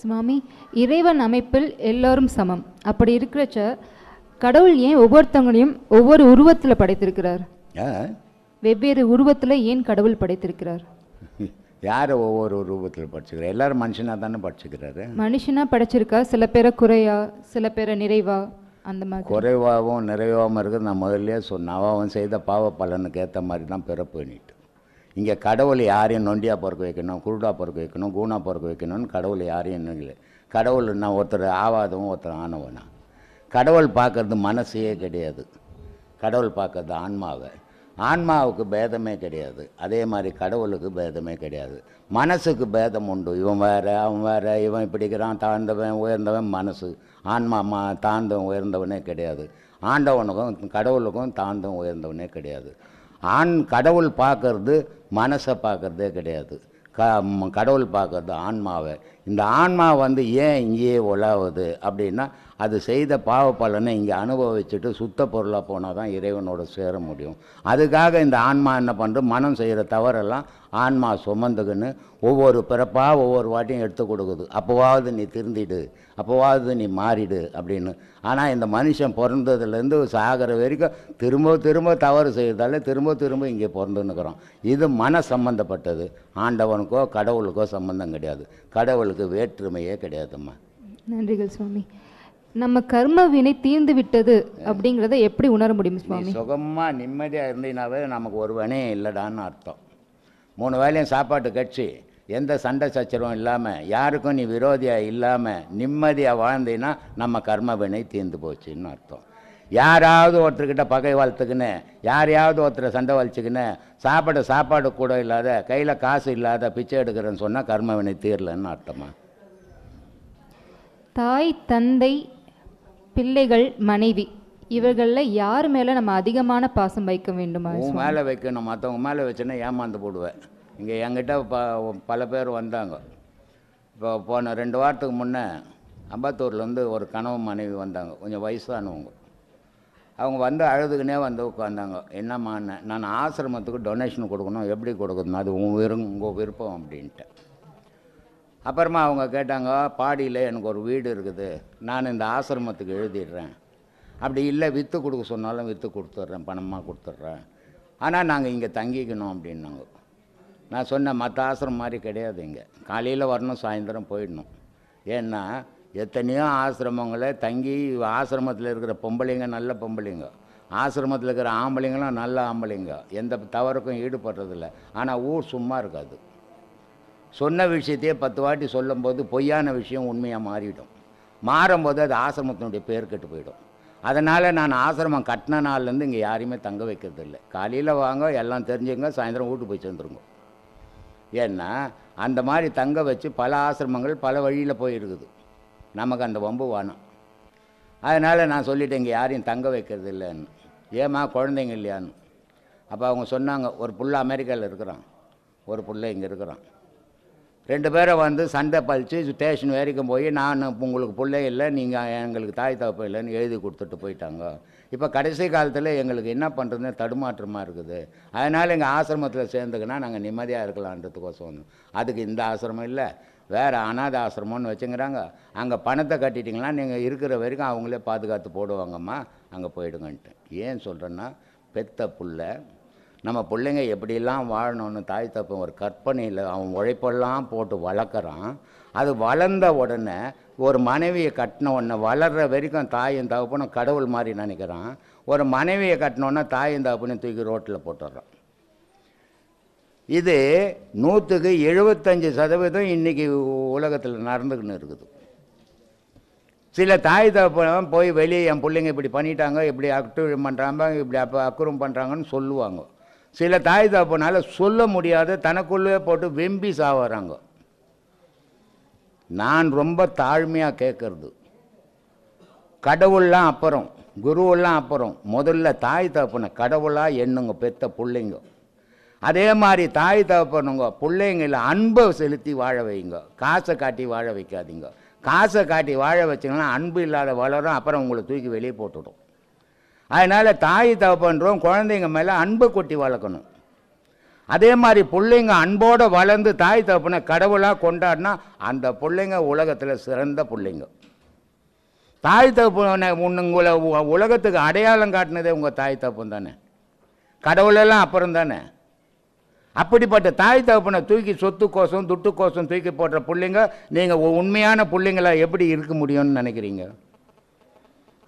சுவாமி இறைவன் அமைப்பில் எல்லோரும் சமம். அப்படி இருக்கிறச்ச கடவுள் ஏன் ஒவ்வொருத்தவங்களையும் ஒவ்வொரு உருவத்தில் படைத்திருக்கிறார்? வெவ்வேறு உருவத்தில் ஏன் கடவுள் படைத்திருக்கிறார்? யார் ஒவ்வொரு ரூபத்தில் படிச்சுக்கிறார் எல்லாரும் மனுஷனாக தானே படிச்சுக்கிறாரு மனுஷனா படைச்சிருக்கா? சில பேரை குறையா சில பேரை நிறைவா? அந்த மாதிரி. குறைவாகவும் நிறைவாகவும் இருக்குது நான் முதல்லயே சொன்னேன். அவன் செய்த பாவ பலனுக்கு ஏற்ற மாதிரி தான் பிறப்பு எண்ணிட்டு. இங்கே கடவுள் யாரையும் நொண்டியாக பிறக்க வைக்கணும் குருடா பிறக்க வைக்கணும் கூணாக பிறக்க வைக்கணும்னு கடவுள் யாரையும் இல்லை கடவுள் நான் ஒருத்தர் ஆவாதவன் ஒருத்தர் ஆனவனா? கடவுள் பார்க்கறது மனசையே கிடையாது. கடவுள் பார்க்கறது ஆன்மாவை. ஆன்மாவுக்கு பேதமே கிடையாது. அதே மாதிரி கடவுளுக்கு பேதமே கிடையாது. மனசுக்கு பேதம் உண்டு. இவன் வேறு அவன் வேறு இவன் இப்படிக்கிறான் தாழ்ந்தவன் உயர்ந்தவன் மனசு. ஆன்மா மா தாழ்ந்தவன் உயர்ந்தவனே கிடையாது. ஆண்டவனுக்கும் கடவுளுக்கும் தாழ்ந்தவன் உயர்ந்தவனே கிடையாது. ஆண் கடவுள் பார்க்கறது மனசை பார்க்கறதே கிடையாது. க கடவுள் பார்க்குறது ஆன்மாவை. இந்த ஆன்மா வந்து ஏன் இங்கேயே உலாவுது அப்படின்னா அது செய்த பாவ பலனை இங்கே அனுபவிச்சுட்டு சுத்த பொருளாக போனால் தான் இறைவனோட சேர முடியும். அதுக்காக இந்த ஆன்மா என்ன பண்ணுறது மனம் செய்கிற தவறெல்லாம் ஆன்மா சுமந்துக்குன்னு ஒவ்வொரு பிறப்பாக ஒவ்வொரு வாட்டியும் எடுத்து கொடுக்குது. அப்போவாவது நீ திருந்திடு அப்போவாவது நீ மாறிடு அப்படின்னு. ஆனால் இந்த மனுஷன் பிறந்ததுலேருந்து சாகிற வரைக்கும் திரும்ப திரும்ப தவறு செய்கிறதால திரும்ப திரும்ப இங்கே பிறந்துன்னுக்குறோம் இது மன சம்மந்தப்பட்டது ஆண்டவனுக்கோ கடவுளுக்கோ சம்மந்தம் கிடையாது. கடவுளுக்கு வேற்றுமையே கிடையாதும்மா. நன்றிகள் சுவாமி. நம்ம கர்ம வினை தீர்ந்து விட்டது அப்படிங்கிறத எப்படி உணர முடியும் சுவாமி? சுகமாக நிம்மதியாக இருந்தீனாவே நமக்கு ஒரு வினையும் இல்லைடான்னு அர்த்தம். மூணு வேளையும் சாப்பாட்டு கட்சி எந்த சண்டை சச்சரவும் இல்லாமல் யாருக்கும் நீ விரோதியாக இல்லாமல் நிம்மதியாக வாழ்ந்தீன்னா நம்ம கர்ம வினை தீர்ந்து போச்சுன்னு அர்த்தம். யாராவது ஒருத்தர்கிட்ட பகை வளர்த்துக்கின்னு யாரையாவது ஒருத்தரை சண்டை வலிச்சுக்கின்னு சாப்பாடு சாப்பாடு கூட இல்லாத கையில் காசு இல்லாத பிச்சை எடுக்கிறேன்னு சொன்னால் கர்ம வினை தீரலன்னு அர்த்தமா? தாய் தந்தை பிள்ளைகள் மனைவி இவர்களில் யார் மேலே நம்ம அதிகமான பாசம் வைக்க வேண்டுமா உன் மேலே வைக்கணும். மற்றவங்க மேலே வச்சேன்னா ஏமாந்து போடுவேன். இங்கே என்கிட்ட ப பல பேர் வந்தாங்க. இப்போ போன ரெண்டு வாரத்துக்கு முன்னே அம்பத்தூர்லேருந்து ஒரு கணவன் மனைவி வந்தாங்க. கொஞ்சம் வயசானவங்க. அவங்க வந்து அழுதுக்குனே வந்து உட்காந்தாங்க என்னம்மான்னு நான் ஆசிரமத்துக்கு டொனேஷன் கொடுக்கணும். எப்படி கொடுக்கணும்? அது உன் விரும் உங்கள் விருப்பம் அப்படின்ட்டு. அப்புறமா அவங்க கேட்டாங்க பாடியில் எனக்கு ஒரு வீடு இருக்குது. நான் இந்த ஆசிரமத்துக்கு எழுதிடுறேன். அப்படி இல்லை விற்று கொடுக்க சொன்னாலும் விற்று கொடுத்துட்றேன். பணமாக கொடுத்துட்றேன். ஆனால் நாங்கள் இங்கே தங்கிக்கணும் அப்படின்னாங்க. நான் சொன்னேன் மற்ற ஆசிரமம் மாதிரி கிடையாது இங்கே. காலையில் வரணும் சாயந்தரம் போயிடணும். ஏன்னா எத்தனையோ ஆசிரமங்களை தங்கி ஆசிரமத்தில் இருக்கிற பொம்பளைங்க நல்ல பொம்பளைங்க. ஆசிரமத்தில் இருக்கிற ஆம்பளைங்களும் நல்ல ஆம்பளைங்க. எந்த தவறுக்கும் ஈடுபடுறதில்ல. ஆனால் ஊர் சும்மா இருக்காது. சொன்ன விஷயத்தையே பத்து வாட்டி சொல்லும்போது பொய்யான விஷயம் உண்மையாக மாறிடும். மாறும்போது அது ஆசிரமத்தினுடைய பேர் கெட்டு போயிடும். அதனால் நான் ஆசிரமம் கட்டின நாள்லேருந்து இங்கே யாரையுமே தங்க வைக்கிறது இல்லை காலையில் வாங்க எல்லாம் தெரிஞ்சுங்க சாயந்தரம் வீட்டு போய் சேர்ந்துருங்க. ஏன்னா அந்த மாதிரி தங்க வச்சு பல ஆசிரமங்கள் பல வழியில் போயிருக்குது. நமக்கு அந்த வம்பு வேணும். அதனால் நான் சொல்லிட்டேன் இங்கே யாரையும் தங்க வைக்கிறது இல்லைன்னு. ஏம்மா குழந்தைங்க இல்லையான்னு. அப்போ அவங்க சொன்னாங்க ஒரு புள்ள அமெரிக்காவில் இருக்கிறான். ஒரு புள்ள இங்கே இருக்கிறான். ரெண்டு பேரை வந்து சண்டை பழித்து ஸ்டேஷன் வரைக்கும் போய் நான் உங்களுக்கு பிள்ளை இல்லை நீங்கள் எங்களுக்கு தாய் தப்பு இல்லைன்னு எழுதி கொடுத்துட்டு போயிட்டாங்க. இப்போ கடைசி காலத்தில் எங்களுக்கு என்ன பண்ணுறதுன்னு தடுமாற்றமாக இருக்குது. அதனால் எங்கள் ஆசிரமத்தில் சேர்ந்துக்கினா நாங்கள் நிம்மதியாக இருக்கலான்றதுக்கோசம் வந்தோம். அதுக்கு இந்த ஆசிரமம் இல்லை. வேறு அனாத ஆசிரமம்னு வச்சுங்கிறாங்க. அங்கே பணத்தை கட்டிட்டிங்கன்னா நீங்கள் இருக்கிற வரைக்கும் அவங்களே பாதுகாத்து போடுவாங்கம்மா. அங்கே போயிடுங்கன்ட்டு. ஏன் சொல்கிறேன்னா பெத்த புள்ள நம்ம பிள்ளைங்க எப்படிலாம் வாழணும்னு தாய் தப்பன் ஒரு கற்பனையில் அவன் உழைப்பெல்லாம் போட்டு வளர்க்குறான். அது வளர்ந்த உடனே ஒரு மனைவியை கட்டின உடனே வளர்கிற வரைக்கும் தாயும் தகப்பனும் கடவுள் மாதிரி நினைக்கிறான். ஒரு மனைவியை கட்டினோன்னே தாயும் தகப்பனையும் தூக்கி ரோட்டில் போட்டுடுறான். இது நூற்றுக்கு எழுபத்தஞ்சு சதவீதம் இன்றைக்கி உலகத்தில் நடந்துக்கின்னு இருக்குது. சில தாய் தகப்பன் போய் வெளியே என் பிள்ளைங்க இப்படி பண்ணிட்டாங்க இப்படி அக்ரூம் பண்ணுறாங்க இப்படி அப்போ அக்ரூவ் பண்ணுறாங்கன்னு சொல்லுவாங்க. சில தாய் தகப்பனால் சொல்ல முடியாத தனக்குள்ளே போட்டு வெம்பி சாவறாங்க. நான் ரொம்ப தாழ்மையாக கேட்கறது கடவுள்லாம் அப்புறம் குருவெல்லாம் அப்புறம் முதல்ல தாய் தகப்பனை கடவுளாக எண்ணுங்க பெத்த பிள்ளைங்க. அதே மாதிரி தாய் தகப்பனுங்க பிள்ளைங்கள அன்பை செலுத்தி வாழ வைங்க. காசை காட்டி வாழ வைக்காதீங்க. காசை காட்டி வாழ வச்சிங்கன்னா அன்பு இல்லாத வளரும் அப்புறம் உங்களை தூக்கி வெளியே போட்டுடும். அதனால் தாய் தகப்பன்றோம் குழந்தைங்க மேலே அன்பை கொட்டி வளர்க்கணும். அதே மாதிரி பிள்ளைங்க அன்போடு வளர்ந்து தாய் தகப்பனை கடவுளாக கொண்டாடினா அந்த பிள்ளைங்க உலகத்தில் சிறந்த பிள்ளைங்க. தாய் தகப்பனை உங்களை உ- உலகத்துக்கு அடையாளம் காட்டினதே உங்கள் தாய் தகப்பன் தானே. கடவுளெல்லாம் அப்புறம் தானே. அப்படிப்பட்ட தாய் தகப்பனை தூக்கி சொத்து கோசம் துட்டு கோசம் தூக்கி போடுற பிள்ளைங்க நீங்கள் உண்மையான பிள்ளைங்களா எப்படி இருக்க முடியும்னு நினைக்கிறீங்க?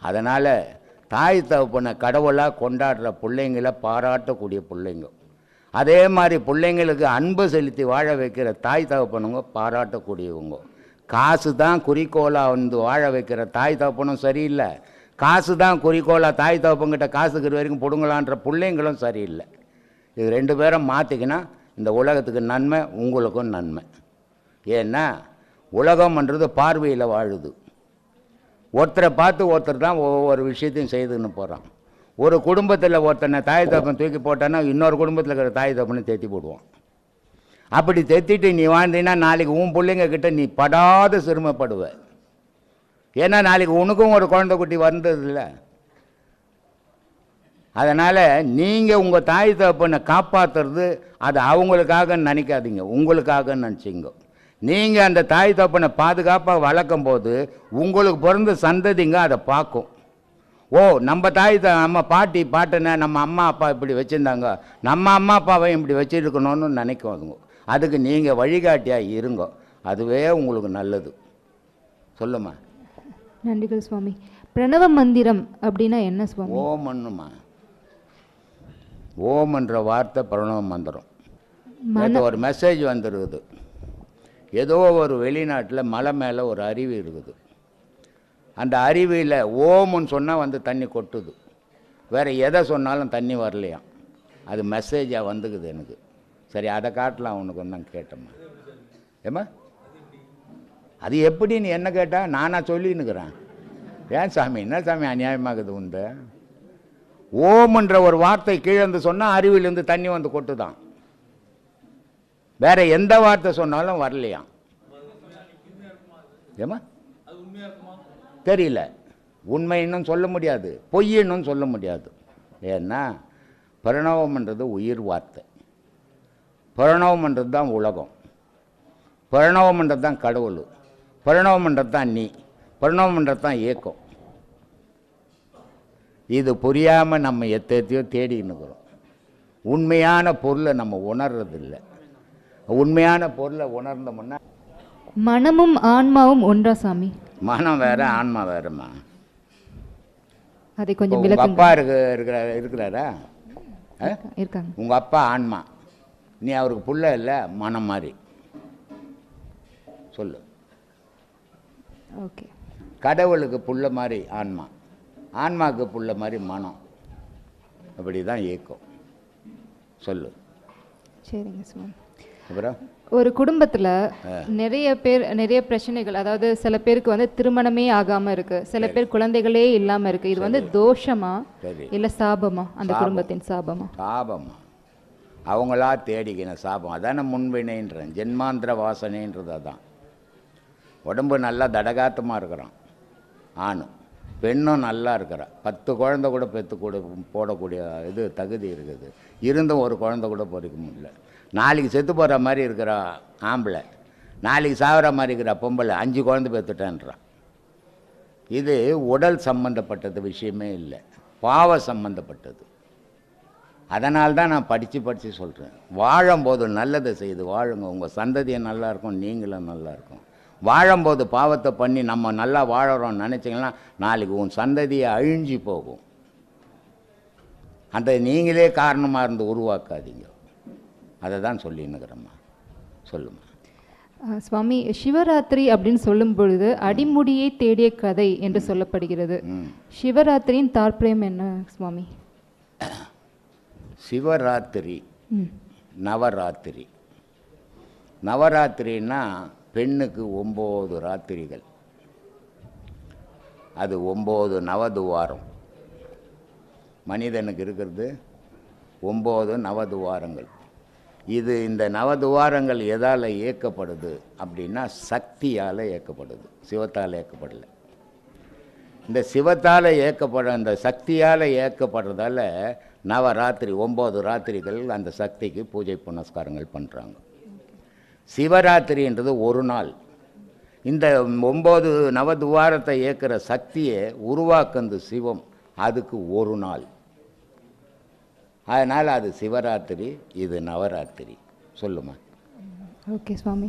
அதனால் தாய் தகப்பனை கடவுளாக கொண்டாடுற பிள்ளைங்களை பாராட்டக்கூடிய பிள்ளைங்க. அதே மாதிரி பிள்ளைங்களுக்கு அன்பு செலுத்தி வாழ வைக்கிற தாய் தகப்பனுங்க பாராட்டக்கூடியவங்க. காசு தான் குறிக்கோளாக வந்து வாழ வைக்கிற தாய் தகப்பனும் சரியில்லை. காசு தான் குறிக்கோளாக தாய் தகப்பங்கிட்ட காசுக்கிற வரைக்கும் பிடுங்கலான்ற பிள்ளைங்களும் சரியில்லை. இது ரெண்டு பேரும் மாற்றிக்கினா இந்த உலகத்துக்கு நன்மை உங்களுக்கும் நன்மை. ஏன்னா உலகம்ன்றது பார்வையில் வாழுது. ஒருத்தரை பார்த்து ஒருத்தர் தான் ஒவ்வொரு விஷயத்தையும் செய்துன்னு போகிறான் ஒரு குடும்பத்தில் ஒருத்தனை தாய் தப்பன் தூக்கி போட்டான்னா இன்னொரு குடும்பத்தில் இருக்கிற தாய் தப்பனை தேத்தி போடுவான். அப்படி தெத்திட்டு நீ வாழ்ந்தீங்கன்னா நாளைக்கு உன் பிள்ளைங்க கிட்ட நீ படாத சிரமப்படுவ. ஏன்னா நாளைக்கு உனக்கும் ஒரு குழந்தை குட்டி வந்ததில்ல அதனால் நீங்கள் உங்கள் தாய் தப்பனை காப்பாற்றுறது அது அவங்களுக்காக நினைக்காதீங்க. உங்களுக்காக நினச்சிங்க நீங்கள் அந்த தாய் தகப்பனை பாதுகாப்பாக வளர்க்கும் போது உங்களுக்கு பிறந்த சந்ததிங்க அதை பார்க்கும். ஓ நம்ம தாய் த நம்ம பாட்டி பாட்டனை நம்ம அம்மா அப்பா இப்படி வச்சுருந்தாங்க. நம்ம அம்மா அப்பாவையும் இப்படி வச்சுருக்கணும்னு நினைக்கும் அதுங்க. அதுக்கு நீங்கள் வழிகாட்டியாக இருங்க. அதுவே உங்களுக்கு நல்லது. சொல்லுமா நன்றிகள் சுவாமி. பிரணவ மந்திரம் அப்படின்னா என்ன சுவாமி? ஓமன்னுமா? ஓம்ன்ற வார்த்தை பிரணவ மந்திரம். ஒரு மெசேஜ் வந்துருக்குது. ஏதோ ஒரு வெளிநாட்டில் மலை மேலே ஒரு அருவி இருக்குது. அந்த அருவியில் ஓமுன்னு சொன்னால் வந்து தண்ணி கொட்டுது. வேறு எதை சொன்னாலும் தண்ணி வரலையாம் அது மெசேஜாக வந்துக்குது எனக்கு. சரி அதை காட்டலாம் உனக்கு தான் கேட்டம்மா. ஏம்மா? அது எப்படின்னு என்ன கேட்டால் நானாக சொல்லின்னுக்கிறேன். ஏன் சாமி? என்ன சாமி அநியாயமாகுது உண்டு ஓம்ன்ற ஒரு வார்த்தை கீழே இருந்து சொன்னால் அருவியிலேருந்து தண்ணி வந்து கொட்டுதான். வேற எந்த வார்த்தை சொன்னாலும் வரலையாம் ஏமா தெரியல. உண்மைன்னும் சொல்ல முடியாது. பொய்யின்னும் சொல்ல முடியாது. ஏன்னா பிரணவம்ன்றது உயிர் வார்த்தை. பிரணவம்ன்றது தான் உலகம். பிரணவம்ன்றது தான் கடவுள். பிரணவம்ன்றது தான் நீ. பிரணவம்ன்றது தான் இயக்கம் இது புரியாமல் நம்ம எத்தையோ தேடின்னு இருக்கிறோம். உண்மையான பொருளை நம்ம உணர்றதில்லை. உண்மையான பொருளை உணர்ந்தோம்னா மனமும் ஆன்மாவும் ஒன்றா சாமி. மனம் வேற ஆன்மா வேறம்மா. அதை கொஞ்சம் உங்க விளக்குங்க. அப்பா இருக்கு இருக்கிற இருக்கிறாரா? இருக்காங்க உங்க அப்பா ஆன்மா. நீ அவருக்கு புள்ள இல்லை மனம் மாதிரி சொல்லு. ஓகே. கடவுளுக்கு புள்ள மாதிரி ஆன்மா. ஆன்மாவுக்கு புள்ள மாதிரி மனம். அப்படி தான் இயக்கம். சொல்லு. சரிங்க சுவாமி அப்புறம்? ஒரு குடும்பத்துல நிறைய பேர் நிறைய பிரச்சனைகள் அதாவது சில பேருக்கு வந்து திருமணமே ஆகாம இருக்கு. சில பேர் குழந்தைகளே இல்லாம இருக்கு. இது வந்து தோஷமா இல்ல சாபமா? அந்த குடும்பத்தின் சாபமா? சாபம். அவங்களா தேடிக்கின சாபம். அதானே முன்வினைன்றேன். ஜென்மாந்திர வாசனைன்றது அதான். உடம்பு நல்லா தடகாத்தமாக இருக்கிறான். ஆணும் பெண்ணும் நல்லா இருக்கிறா. பத்து குழந்தை கூட பெற்று கூட போடக்கூடிய இது தகுதி இருக்குது. இருந்தும் ஒரு குழந்தை கூட பொறிக்க முடியல. நாளைக்கு செத்து போகிற மாதிரி இருக்கிற ஆம்பளை. நாளைக்கு சாகிற மாதிரி இருக்கிற பொம்பளை அஞ்சு குழந்தை பெற்றுட்டேன்றான். இது உடல் சம்பந்தப்பட்டது விஷயமே இல்லை. பாவ சம்பந்தப்பட்டது. அதனால் தான் நான் படித்து படித்து சொல்கிறேன் வாழும்போது நல்லதை செய்து வாழுங்க. உங்கள் சந்ததியை நல்லாயிருக்கும் நீங்களும் நல்லாயிருக்கும் வாழும்போது பாவத்தை பண்ணி நம்ம நல்லா வாழறோம்னு நினச்சிங்கன்னா நாளைக்கு உன் சந்ததியை அழிஞ்சு போகும். அந்த நீங்களே காரணமாக இருந்து உருவாக்காதீங்க. அதை தான் சொல்லின்னுக்கிறேம்மா சொல்லுமா சுவாமி சிவராத்திரி அப்படின்னு சொல்லும் பொழுது அடிமுடியை தேடிய கதை என்று சொல்லப்படுகிறது. சிவராத்திரியின் தாற்பயம் என்ன சுவாமி? சிவராத்திரி நவராத்திரி. நவராத்திரின்னா பெண்ணுக்கு ஒம்பது ராத்திரிகள். அது ஒம்பது நவதுவாரம். மனிதனுக்கு இருக்கிறது ஒம்பது நவதுவாரங்கள். இது இந்த நவதுவாரங்கள் எதால் இயக்கப்படுது அப்படின்னா சக்தியால் இயக்கப்படுது. சிவத்தால் இயக்கப்படலை. இந்த சிவத்தால் இயக்கப்பட இந்த சக்தியால் இயக்கப்படுறதால நவராத்திரி ஒம்பது ராத்திரிகள் அந்த சக்திக்கு பூஜை புனஸ்காரங்கள் பண்ணுறாங்க சிவராத்திரின்றது ஒரு நாள். இந்த ஒம்பது நவதுவாரத்தை இயக்கிற சக்தியை உருவாக்குந்து சிவம். அதுக்கு ஒரு நாள். அதனால் அது சிவராத்திரி இது நவராத்திரி. சொல்லுமா? ஓகே சுவாமி.